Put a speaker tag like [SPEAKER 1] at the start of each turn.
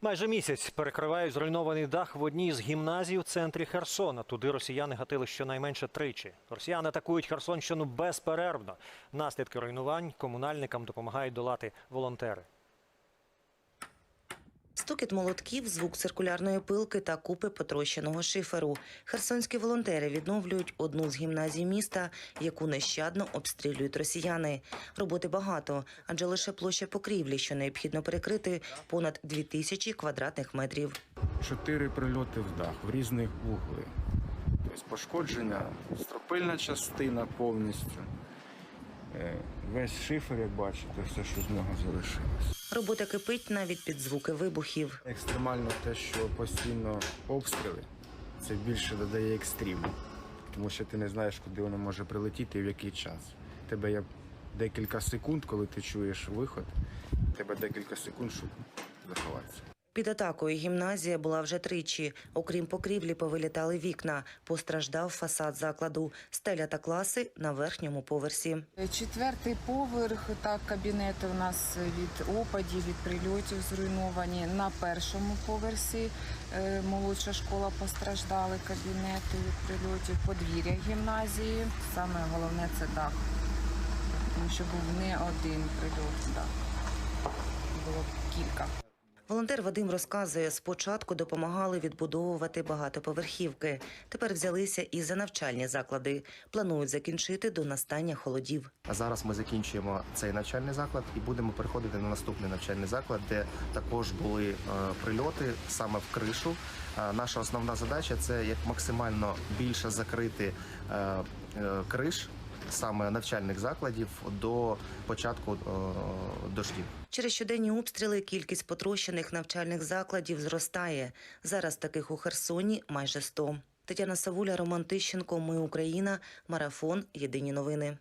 [SPEAKER 1] Майже місяць перекривають зруйнований дах в одній з гімназій в центрі Херсона. Туди росіяни гатили щонайменше тричі. Росіяни атакують Херсонщину безперервно. Наслідки руйнувань комунальникам допомагають долати волонтери.
[SPEAKER 2] Стукіт молотків, звук циркулярної пилки та купи потрощеного шиферу. Херсонські волонтери відновлюють одну з гімназій міста, яку нещадно обстрілюють росіяни. Роботи багато, адже лише площа покрівлі, що необхідно перекрити, понад 2000 квадратних метрів.
[SPEAKER 3] Чотири прильоти в дах в різних вугли. Тобто пошкодження, стропильна частина повністю. Е, Весь шифер, як бачите, все, що з нього залишилось.
[SPEAKER 2] Робота кипить навіть під звуки вибухів.
[SPEAKER 3] Екстремально те, що постійно обстріли, це більше додає екстриму. Тому що ти не знаєш, куди воно може прилетіти і в який час. Тебе є декілька секунд, коли ти чуєш виход, тебе декілька секунд, щоб заховатися.
[SPEAKER 2] Під атакою гімназія була вже тричі. Окрім покрівлі, повилітали вікна. Постраждав фасад закладу, стеля та класи на верхньому поверсі.
[SPEAKER 4] Четвертий поверх, так, кабінети у нас від опадів, від прильотів зруйновані. На першому поверсі е, молодша школа постраждали кабінети від прильотів, подвір'я гімназії. Саме головне це дах, тому що був не один прильот, дах. Було кілька.
[SPEAKER 2] Волонтер Вадим розказує, спочатку допомагали відбудовувати багатоповерхівки. Тепер взялися і за навчальні заклади. Планують закінчити до настання холодів.
[SPEAKER 5] А зараз ми закінчуємо цей навчальний заклад і будемо переходити на наступний навчальний заклад, де також були е, прильоти саме в кришу. Е, наша основна задача це як максимально більше закрити е, криш саме навчальних закладів до початку е, дождів.
[SPEAKER 2] Через щоденні обстріли кількість потрощених навчальних закладів зростає. Зараз таких у Херсоні майже 100. Тетяна Савуля, Роман Тищенко. Ми Україна. Марафон. Єдині новини.